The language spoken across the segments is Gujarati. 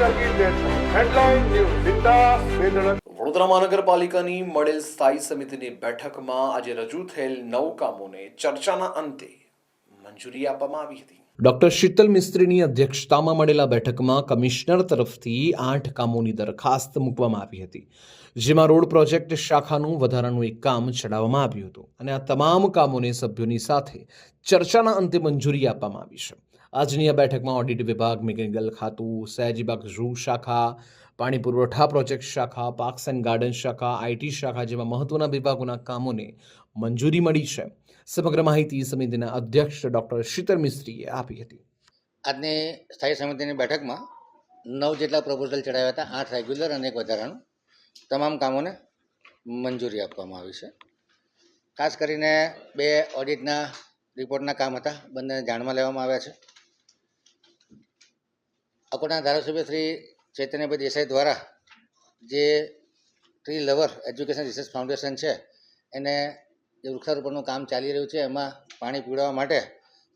વડોદરા મહાનગરપાલિકાની મળેલ સ્થાયી સમિતિની બેઠકમાં આજે રજૂ થયેલ નવ કામોને ચર્ચાના અંતે મંજૂરી આપવામાં આવી હતી. ડોક્ટર શીતલ મિસ્ત્રીની અધ્યક્ષતામાં મળેલા બેઠકમાં કમિશનર તરફથી આઠ કામોની દરખાસ્ત મૂકવામાં આવી હતી જેમાં રોડ પ્રોજેક્ટ શાખાનું વધારાનું એક કામ ચડાવવામાં આવ્યું હતું. અને આ તમામ કામોને સભ્યોની સાથે ચર્ચાના અંતે મંજૂરી આપવામાં આવી છે. આજની આ બેઠકમાં ઓડિટ વિભાગ મિકેનિકલ ખાતું, સયાજીબાગ ઝૂ શાખા, પાણી પુરવઠા પ્રોજેક્ટ શાખા, પાર્ક્સ એન્ડ ગાર્ડન શાખા આઈટી શાખા જેવા મહત્વના વિભાગોના કામોને મંજૂરી મળી છે. સમગ્ર માહિતી સમિતિના અધ્યક્ષ ડોક્ટર શીતલ મિસ્ત્રીએ આપી હતી. આજની સ્થાયી સમિતિની બેઠકમાં નવ જેટલા પ્રપોઝલ ચડાવ્યા હતા, આઠ રેગ્યુલર અને એક વધારાનું. તમામ કામોને મંજૂરી આપવામાં આવી છે. ખાસ કરીને બે ઓડિટના રિપોર્ટના કામ હતા બંને જાણમાં લેવામાં આવ્યા છે. અકોટના ધારાસભ્ય શ્રી ચૈતન્યભાઈ દેસાઈ દ્વારા જે tree lover education research foundation છે, એને જે વૃક્ષારોપણનું કામ ચાલી રહ્યું છે, એમાં પાણી પીવડાવવા માટે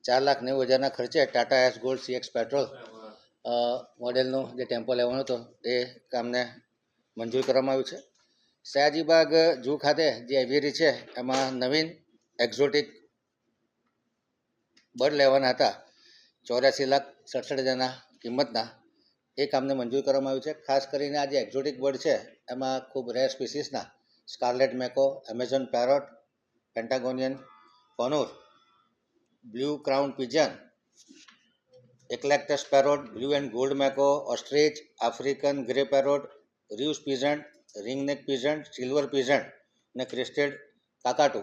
ચાર લાખ નેવું હજારના ખર્ચે Tata ace gold CX petrol મોડેલનું જે ટેમ્પો લેવાનો હતો એ કામને મંજૂર કરવામાં આવ્યું છે. સયાજીબાગ જૂ ખાતે જે એવિયરી છે, એમાં નવીન એક્ઝોટિક બર્ડ લેવાના હતા. ચોર્યાસી લાખ સડસઠ હજારના કિંમતના એ કામને મંજૂર કરવામાં આવ્યું છે. ખાસ કરીને આ જે એક્ઝોટિક બર્ડ છે, એમાં ખૂબ rare સ્પીસીસના scarlet macaw Amazon parrot Patagonian conure blue crown pigeon eclectus parrot blue and gold macaw ostrich African grey parrot Reeves pheasant ringneck pheasant silver pheasant અને ક્રિસ્ટેડ કાકાટુ.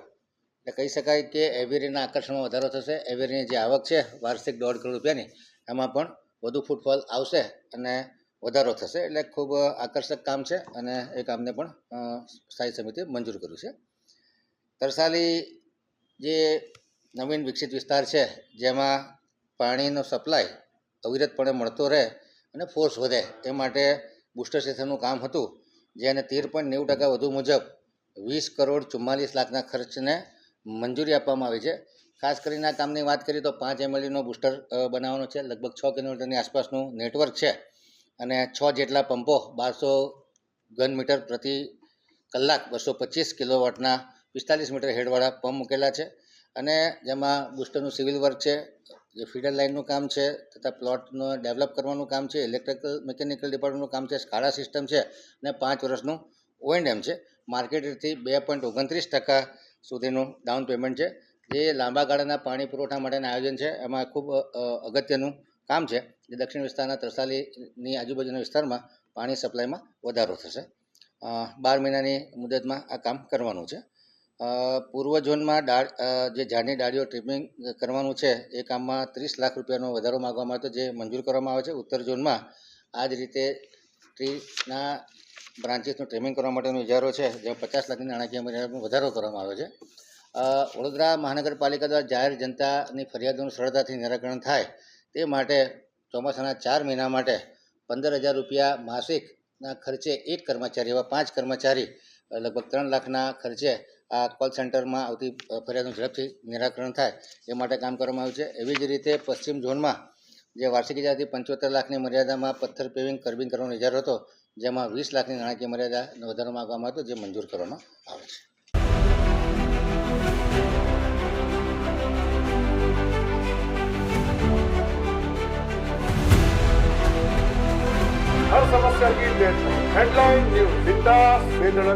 એટલે કહી શકાય કે એવેરીના આકર્ષણમાં વધારો થશે. એવેરીની જે આવક છે, વાર્ષિક દોઢ કરોડ રૂપિયાની, એમાં પણ વધુ ફૂટફોલ આવશે અને વધારો થશે, એટલે ખૂબ આકર્ષક કામ છે અને એ કામને પણ સ્થાયી સમિતિએ મંજૂર કર્યું છે. તરસાલી જે નવીન વિકસિત વિસ્તાર છે, જેમાં પાણીનો સપ્લાય અવિરતપણે મળતો રહે અને ફોર્સ વધે, એ માટે બુસ્ટર સ્ટેશનનું કામ હતું, જેને તેર પોઈન્ટ નેવું ટકા વધુ મુજબ વીસ કરોડ ચુમ્માલીસ લાખના ખર્ચને મંજૂરી આપવામાં આવી છે. ખાસ કરીને આ કામની વાત કરીએ તો પાંચ એમએલડીનો બુસ્ટર બનાવવાનો છે. લગભગ છ કિલોમીટરની આસપાસનું નેટવર્ક છે અને છ જેટલા પંપો બારસો ઘન મીટર પ્રતિ કલાક બસો પચીસ કિલોવોટના પિસ્તાલીસ મીટર હેડવાળા પંપ મૂકેલા છે અને જેમાં બુસ્ટરનું સિવિલ વર્ક છે, જે ફીડર લાઇનનું કામ છે તથા પ્લોટનું ડેવલપ કરવાનું કામ છે, ઇલેક્ટ્રિકલ, મિકેનિકલ ડિપાર્ટમેન્ટનું કામ છે, સ્કાડા સિસ્ટમ છે અને પાંચ વર્ષનું ઓએનએમ છે. માર્કેટથી બે પોઈન્ટ ઓગણત્રીસ ટકા સુધીનું ડાઉન પેમેન્ટ છે. જે લાંબા ગાળાના પાણી પુરવઠા માટેનું આયોજન છે, એમાં ખૂબ અગત્યનું કામ છે. જે દક્ષિણ વિસ્તારના તરસાલીની આજુબાજુના વિસ્તારમાં પાણી સપ્લાયમાં વધારો થશે. બાર મહિનાની મુદતમાં આ કામ કરવાનું છે. પૂર્વ ઝોનમાં ડાળ જે ઝાડની ડાળીઓ ટ્રીમિંગ કરવાનું છે, એ કામમાં ત્રીસ લાખ રૂપિયાનો વધારો માગવામાં આવ્યો જે મંજૂર કરવામાં આવે છે. ઉત્તર ઝોનમાં આ જ રીતે ટ્રીના બ્રાન્ચીસનું ટ્રીમિંગ કરવા માટેનો ઇજારો છે જે પચાસ લાખની નાણાકીય મર્યાદામાં વધારો કરવામાં આવ્યો છે. વડોદરા મહાનગરપાલિકા દ્વારા જાહેર જનતાની ફરિયાદોનું સરળતાથી નિરાકરણ થાય તે માટે ચોમાસાના ચાર મહિના માટે પંદર હજાર રૂપિયા માસિકના ખર્ચે એક કર્મચારી એવા પાંચ કર્મચારી લગભગ ત્રણ લાખના ખર્ચે આ કોલ સેન્ટરમાં આવતી ફરિયાદનું ઝડપથી નિરાકરણ થાય એ માટે કામ કરવામાં આવ્યું છે. એવી જ રીતે પશ્ચિમ ઝોનમાં જે વાર્ષિક ઇજાથી પંચોતેર લાખની મર્યાદામાં પથ્થર પેવિંગ કર્બિંગ કરવાનો ઇજારો હતો, જેમાં વીસ લાખની નાણાકીય મર્યાદા વધારવામાં માગવામાં હતો જે મંજૂર કરવામાં આવે છે. हर समस्या की डेडलाइन हेडलाइन न्यूज बिंदास बेधड़क